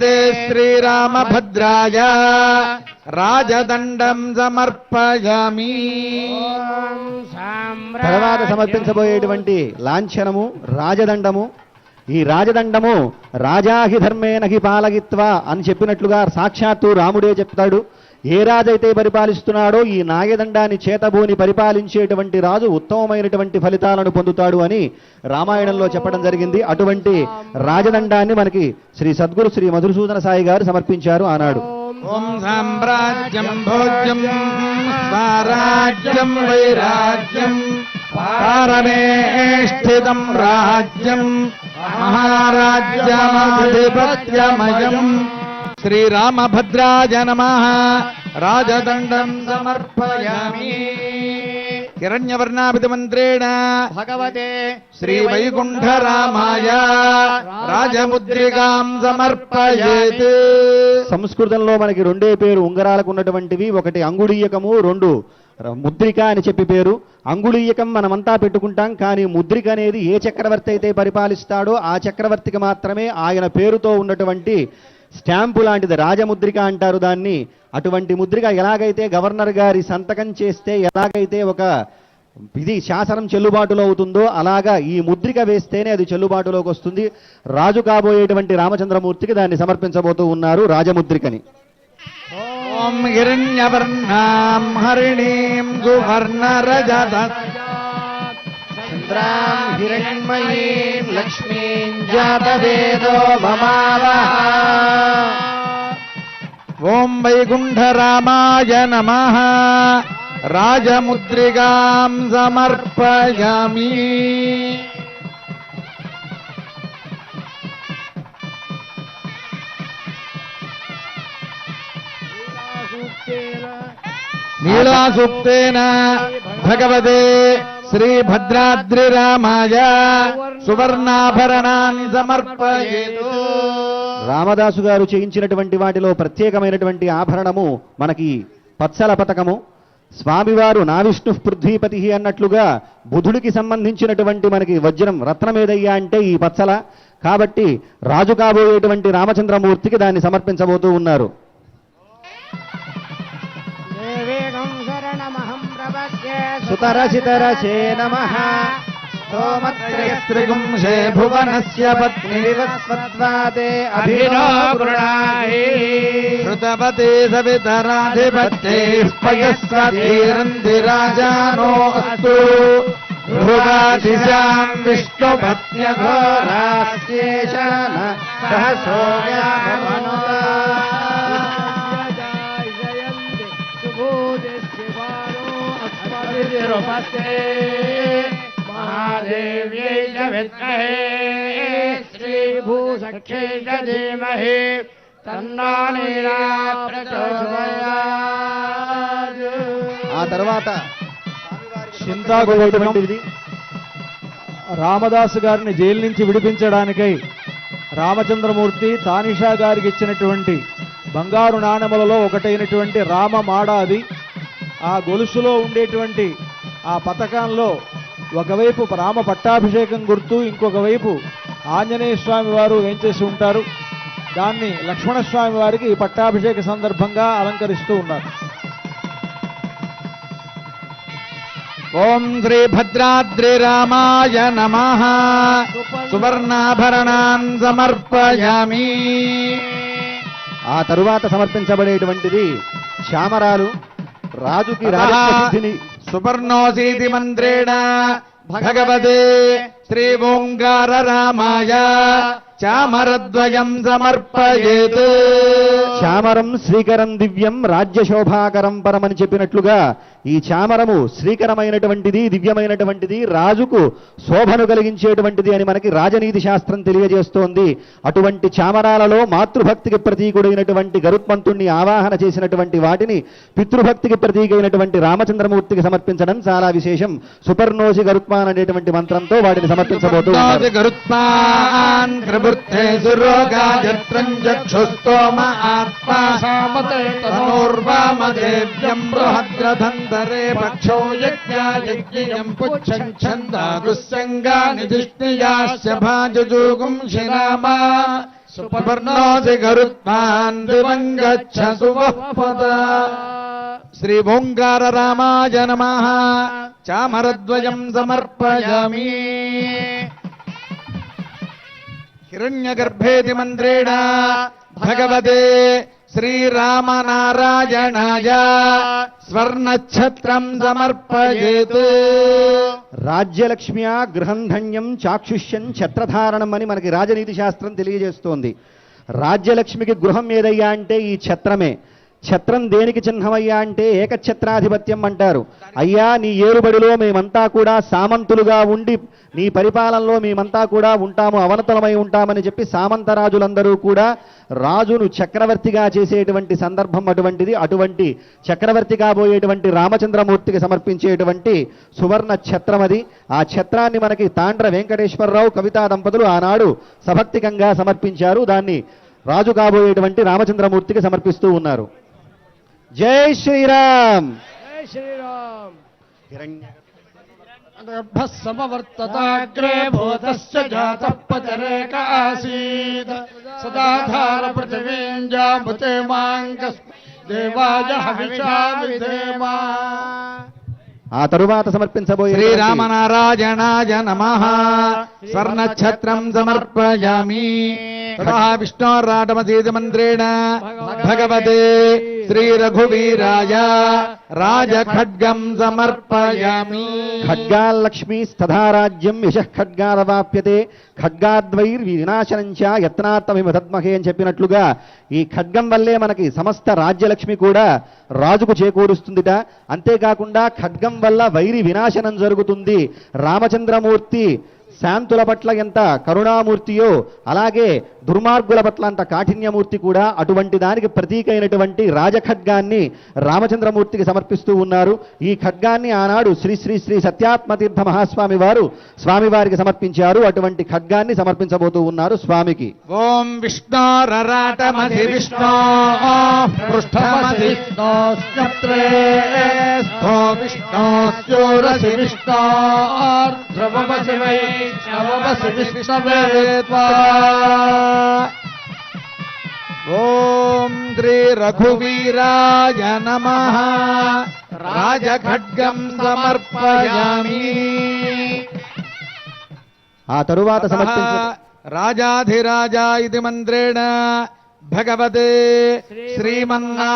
ते श्रीरामभद्राय రాజదండం సమర్పయామి తర్వాత సమర్పించబోయేటువంటి లాంఛనము రాజదండము ఈ రాజదండము రాజాహి ధర్మేనహి పాలగిత్వ అని చెప్పినట్లుగా సాక్షాత్తు రాముడే చెప్తాడు ఏ రాజైతే పరిపాలిస్తున్నాడో ఈ నాగదండాన్ని చేతబూని పరిపాలించేటువంటి రాజు ఉత్తమమైనటువంటి ఫలితాలను పొందుతాడు అని రామాయణంలో చెప్పడం జరిగింది. అటువంటి రాజదండాన్ని మనకి శ్రీ సద్గురు శ్రీ మధుసూదన సాయి గారు సమర్పించారు ఆనాడు. ఓం సామ్రాజ్యం భోజ్యం స్వరాజ్యం వైరాజ్యం పారమేష్ఠితం రాజ్యం మహారాజ్యమాధిపత్యమయం శ్రీరామభద్రాయ నమ. రాజదండం సమర్పయామి. హిరణ్యవర్ణాభిత మంత్రేణ భగవతే శ్రీ వైకుంఠరామాయ రాజముద్రికాం సమర్పయేత్. సంస్కృతంలో మనకి రెండే పేరు ఉంగరాలకు ఉన్నటువంటివి ఒకటి అంగుళీయకము రెండు ముద్రిక అని చెప్పి పేరు. అంగుళీయకం మనమంతా పెట్టుకుంటాం కానీ ముద్రిక అనేది ఏ చక్రవర్తి అయితే పరిపాలిస్తాడో ఆ చక్రవర్తికి మాత్రమే ఆయన పేరుతో ఉన్నటువంటి స్టాంపు లాంటిది రాజముద్రిక అంటారు దాన్ని. అటువంటి ముద్రిక ఎలాగైతే గవర్నర్ గారి సంతకం చేస్తే ఎలాగైతే ఒక ఇది శాసనం చెల్లుబాటులో అవుతుందో అలాగా ఈ ముద్రిక వేస్తేనే అది చెల్లుబాటులోకి వస్తుంది. రాజు కాబోయేటువంటి రామచంద్రమూర్తికి దాన్ని సమర్పించబోతూ ఉన్నారు రాజముద్రికని. ఓం హిరణ్యవర్ణాం హరిణీం రజ చంద్రాం హిరణ్మయీం లక్ష్మీం జాతవేదో మమావహ ఓం వైకుంఠరామాయ నమ. రాజముద్రికాం సమర్పయామి. నీళాసూక్తేన భగవతే శ్రీభద్రాద్రిరామాయ సువర్ణాభరణాన్ని సమర్పయేతు రామదాసు గారు చేయించినటువంటి వాటిలో ప్రత్యేకమైనటువంటి ఆభరణము మనకి పత్సల పతకము. స్వామివారు నా విష్ణు పృథ్వీపతి అన్నట్లుగా బుధుడికి సంబంధించినటువంటి మనకి వజ్రం రత్నం ఏదయ్యా అంటే ఈ పచ్చల కాబట్టి రాజు కాబోయేటువంటి రామచంద్రమూర్తికి దాన్ని సమర్పించబోతూ ఉన్నారు. सुतरचितरचे नमः। सोमत्रयस्त्रिगुंशे भुवनस्य पत्नीवस्पत्वादे अभिनो गृणाहि श्रुतपते सवितराधिपत्यैः पयस्वधीरन्धिराजानो अस्तु। ध्रुवादिशाम् सह सहसोया విష్ణుపత్న్యఘోరాస్యేషాన महादेव्यै च विद्महे श्रीभूसख्यै च धीमहि तन्नो नीरा प्रचोदयात् ఆ తర్వాత చింతాగోవిందమైనది రామదాసు గారిని జైలు నుంచి విడిపించడానికై రామచంద్రమూర్తి తానిషా గారికి ఇచ్చినటువంటి బంగారు నాణెములలో ఒకటైనటువంటి రామ మాడ అది ఆ గొలుసులో ఉండేటువంటి ఆ పథకంలో ఒకవైపు రామ పట్టాభిషేకం గుర్తు ఇంకొక వైపు ఆంజనేయ స్వామి వారు వేంచేసి ఉంటారు? దాన్ని లక్ష్మణస్వామి వారికి ఈ పట్టాభిషేక సందర్భంగా అలంకరిస్తూ ఉన్నారు. ఓం శ్రీ భద్రాద్రిరామాయ నమ. సువర్ణాభరణాన్ సమర్పయామి. ఆ తరువాత సమర్పించబడేటువంటిది శ్యామరాలు రాజుకి రాజసిద్ధిని సుపర్ణోసీతి మంత్రేణ భగవతే శ్రీ రామాయ చామరద్వయం సమర్పయేత్ చామరం శ్రీకరం దివ్యం రాజ్యశోభాకరం పరమని చెప్పినట్లుగా ఈ చామరము శ్రీకరమైనటువంటిది దివ్యమైనటువంటిది రాజుకు శోభను కలిగించేటువంటిది అని మనకి రాజనీతి శాస్త్రం తెలియజేస్తోంది. అటువంటి చామరాలలో మాతృభక్తికి ప్రతీకుడైనటువంటి గరుత్మంతుణ్ణి ఆవాహన చేసినటువంటి వాటిని పితృభక్తికి ప్రతీకైనటువంటి రామచంద్రమూర్తికి సమర్పించడం చాలా విశేషం. సుపర్ణోసి గరుత్మాన్ అనేటువంటి మంత్రంతో వాటిని సమర్పించబోతూ చక్షుస్తోమ పక్షో యజ్ఞాయజ్ఞం పుచ్చం ఛందాగుస్సంగా నిధిష్ణియాస్య భాజుజూగుం శిరామా సుపర్ణోసి గరుత్మాన్ దివంగచ్చ సువపద. శ్రీ ఓంకార రామాయ నమ. చామరద్వయం సమర్పయామి. హిరణ్యగర్భేతి మంత్రేణ భగవతే శ్రీరామనారాయణాయ స్వర్ణఛత్రం సమర్పయేత్ రాజ్యలక్ష్మ్యా గృహం ధన్యం చాక్షుష్యం ఛత్రధారణం అని మనకి రాజనీతి శాస్త్రం తెలియజేస్తోంది. రాజ్యలక్ష్మికి గృహం ఏదయ్యా అంటే ఈ ఛత్రమే. ఛత్రం దేనికి చిహ్నమయ్యా అంటే ఏకఛత్రాధిపత్యం అంటారు. అయ్యా నీ ఏరుబడిలో మేమంతా కూడా సామంతులుగా ఉండి నీ పరిపాలనలో మేమంతా కూడా ఉంటాము అవనతలమై ఉంటామని చెప్పి సామంతరాజులందరూ కూడా రాజును చక్రవర్తిగా చేసేటువంటి సందర్భం అటువంటిది అటువంటి చక్రవర్తి కాబోయేటువంటి రామచంద్రమూర్తికి సమర్పించేటువంటి సువర్ణ ఛత్రం అది. ఆ ఛత్రాన్ని మనకి తాండ్ర వెంకటేశ్వరరావు కవితా దంపతులు ఆనాడు సభక్తికంగా సమర్పించారు. దాన్ని రాజు కాబోయేటువంటి రామచంద్రమూర్తికి సమర్పిస్తూ ఉన్నారు. జై శ్రీరామ్. జై శ్రీరామ్. హిరణ్య గర్భः సమవర్తతాగ్రే భూతस्य జాతः పతరేక ఆసీత్. సదాధార పృథివీం జాముతే మాంగస్ దేవాయ హవిషా విధేమా. ఆ తరువాత సమర్పించబోయే శ్రీరామనారాయణాయ నమ. స్వర్ణఛత్రం సమర్పయామి. మంత్రేణ భగవతే శ్రీరఘువీరాయ రాజఖడ్గం సమర్పయామి ఖడ్గాల్లక్ష్మీ స్థధారాజ్యం యశః ఖడ్గారవాప్యతే ఖడ్గాద్వైర్ వినాశనంచ యత్నాత్తమిమ తద్మహే అని చెప్పినట్లుగా ఈ ఖడ్గం వల్లే మనకి సమస్త రాజ్యలక్ష్మి కూడా రాజుకు చేకూరుస్తుందిట. అంతేకాకుండా ఖడ్గం వల్ల వైరి వినాశనం జరుగుతుంది. రామచంద్రమూర్తి శాంతుల పట్ల ఎంత కరుణామూర్తియో అలాగే దుర్మార్గుల పట్ల అంత కాఠిన్యమూర్తి కూడా అటువంటి దానికి ప్రతీక అయినటువంటి రాజఖడ్గాన్ని రామచంద్రమూర్తికి సమర్పిస్తూ ఉన్నారు. ఈ ఖడ్గాన్ని ఆనాడు శ్రీ శ్రీ శ్రీ సత్యాత్మతీర్థ మహాస్వామి వారు స్వామివారికి సమర్పించారు. అటువంటి ఖడ్గాన్ని సమర్పించబోతూ ఉన్నారు స్వామికి. ఓం విష్ణోరరాటమధి పృష్ఠమధి త్వా. ఓం శ్రీ రఘువీరాయ నమ రాజఖడ్గం సమర్పయామి ఆ తరువాత సమర్పించ. రాజాధిరాజా ఇది మంత్రేణ భగవతే శ్రీమన్నా